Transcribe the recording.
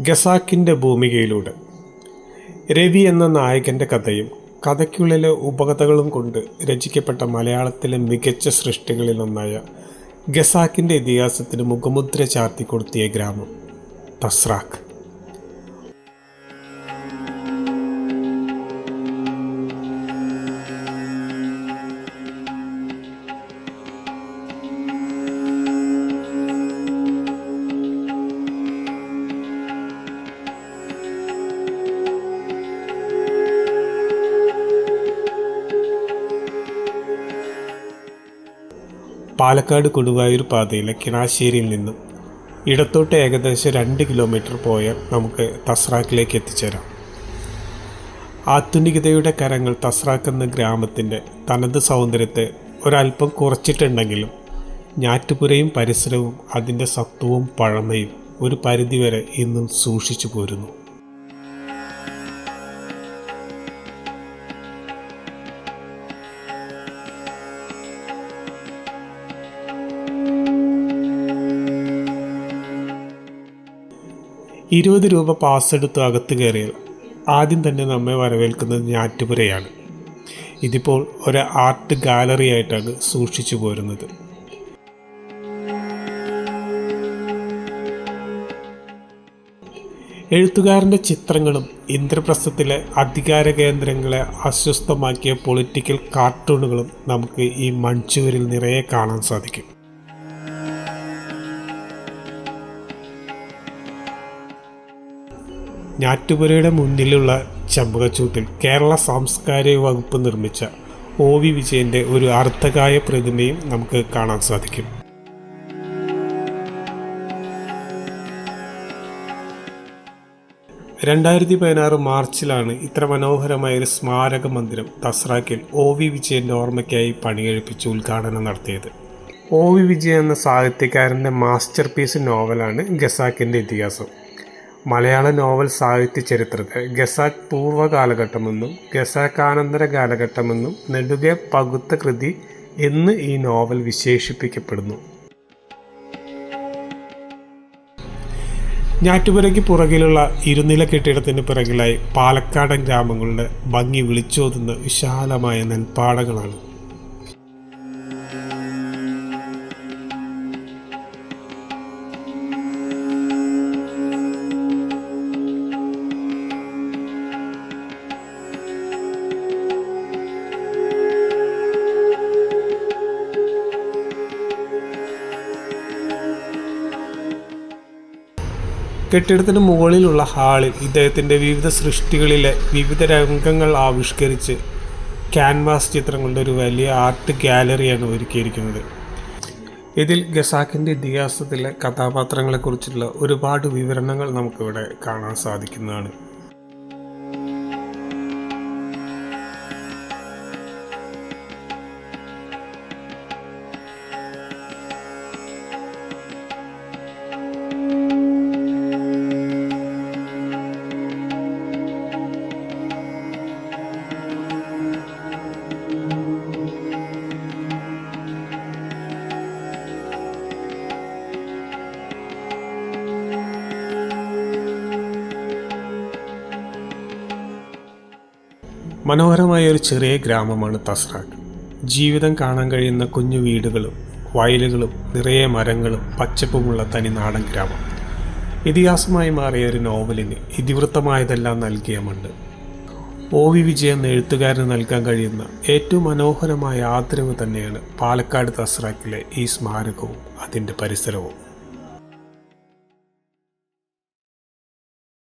ഗസാക്കിന്റെ ഭൂമികയിലൂടെ. രവി എന്ന നായകന്റെ കഥയും കഥയ്ക്കുള്ളിലെ ഉപകഥകളും കൊണ്ട് രചിക്കപ്പെട്ട മലയാളത്തിലെ മികച്ച സൃഷ്ടികളിലൊന്നായ ഗസാക്കിന്റെ ഇതിഹാസത്തിന് മുഖമുദ്ര ചാർത്തി കൊടുത്തിയ ഗ്രാമം തസ്രാക്ക്. പാലക്കാട് കൊടുവായൂർ പാതയിലെ കിണാശ്ശേരിയിൽ നിന്നും ഇടത്തോട്ട് ഏകദേശം രണ്ട് കിലോമീറ്റർ പോയാൽ നമുക്ക് തസ്രാക്കിലേക്ക് എത്തിച്ചേരാം. ആധുനികതയുടെ കരങ്ങൾ തസ്രാക്ക് എന്ന ഗ്രാമത്തിന്റെ തനത് സൗന്ദര്യത്തെ ഒരല്പം കുറച്ചിട്ടുണ്ടെങ്കിലും ഞാറ്റുപുരയും പരിസരവും അതിന്റെ സത്വവും പഴമയും ഒരു പരിധിവരെ ഇന്നും സൂക്ഷിച്ചു പോരുന്നു. ഇരുപത് രൂപ പാസ് എടുത്ത് അകത്ത് കയറിയാൽ ആദ്യം തന്നെ നമ്മെ വരവേൽക്കുന്നത് ഞാറ്റുപുരയാണ്. ഇതിപ്പോൾ ഒരു ആർട്ട് ഗാലറി ആയിട്ടാണ് സൂക്ഷിച്ചു പോരുന്നത്. എഴുത്തുകാരന്റെ ചിത്രങ്ങളും ഇന്ദ്രപ്രസ്ഥത്തിലെ അധികാര കേന്ദ്രങ്ങളെ അസ്വസ്ഥമാക്കിയ പൊളിറ്റിക്കൽ കാർട്ടൂണുകളും നമുക്ക് ഈ മൺചുവരിൽ നിറയെ കാണാൻ സാധിക്കും. ഞാറ്റുപുരയുടെ മുന്നിലുള്ള ചമ്പകച്ചൂട്ടിൽ കേരള സാംസ്കാരിക വകുപ്പ് നിർമ്മിച്ച ഒ വി വിജയന്റെ ഒരു അർത്ഥകായ പ്രതിമയും നമുക്ക് കാണാൻ സാധിക്കും. രണ്ടായിരത്തി പതിനാറ് മാർച്ചിലാണ് ഇത്ര മനോഹരമായ ഒരു സ്മാരക മന്ദിരം തസ്രാക്കിൽ ഒ വി വിജയന്റെ ഓർമ്മയ്ക്കായി പണികഴിപ്പിച്ച് ഉദ്ഘാടനം നടത്തിയത്. ഒ വി വിജയൻ എന്ന സാഹിത്യകാരന്റെ മാസ്റ്റർ പീസ് നോവലാണ് ഗസാക്കിന്റെ ഇതിഹാസം. മലയാള നോവൽ സാഹിത്യ ചരിത്രത്തെ ഗസാക്ക് പൂർവ കാലഘട്ടമെന്നും ഗസാക്കാനന്തര കാലഘട്ടമെന്നും നെടുകെ പകുത്ത കൃതി എന്ന് ഈ നോവൽ വിശേഷിപ്പിക്കപ്പെടുന്നു. ഞാറ്റുപുരയ്ക്ക് പുറകിലുള്ള ഇരുനില കെട്ടിടത്തിന് പിറകിലായി പാലക്കാടൻ ഗ്രാമങ്ങളുടെ ഭംഗി വിളിച്ചോതുന്ന വിശാലമായ നെൽപ്പാടങ്ങളാണ് കെട്ടിടത്തിന് മുകളിലുള്ള ഹാളിൽ ഇദ്ദേഹത്തിന്റെ വിവിധ സൃഷ്ടികളിലെ വിവിധ രംഗങ്ങൾ ആവിഷ്കരിച്ച് ക്യാൻവാസ് ചിത്രങ്ങളുടെ ഒരു വലിയ ആർട്ട് ഗാലറിയാണ് ഒരുക്കിയിരിക്കുന്നത്. ഇതിൽ ഗസാക്കിന്റെ ഇതിഹാസത്തിലെ കഥാപാത്രങ്ങളെക്കുറിച്ചുള്ള ഒരുപാട് വിവരണങ്ങൾ നമുക്കിവിടെ കാണാൻ സാധിക്കുന്നതാണ്. മനോഹരമായ ഒരു ചെറിയ ഗ്രാമമാണ് തസ്രാക്ക് ജീവിതം കാണാൻ കഴിയുന്ന കുഞ്ഞു വീടുകളും വയലുകളും നിറയെ മരങ്ങളും പച്ചപ്പുമുള്ള തനി നാടൻ ഗ്രാമം. ഇതിഹാസമായി മാറിയ ഒരു നോവലിന് ഇതിവൃത്തമായതെല്ലാം നൽകിയ മണ്ട് ഒ വി വിജയൻ എഴുത്തുകാരന് നൽകാൻ കഴിയുന്ന ഏറ്റവും മനോഹരമായ ആദരവ് തന്നെയാണ് പാലക്കാട് തസ്രാക്കിലെ ഈ സ്മാരകവും അതിന്റെ പരിസരവും.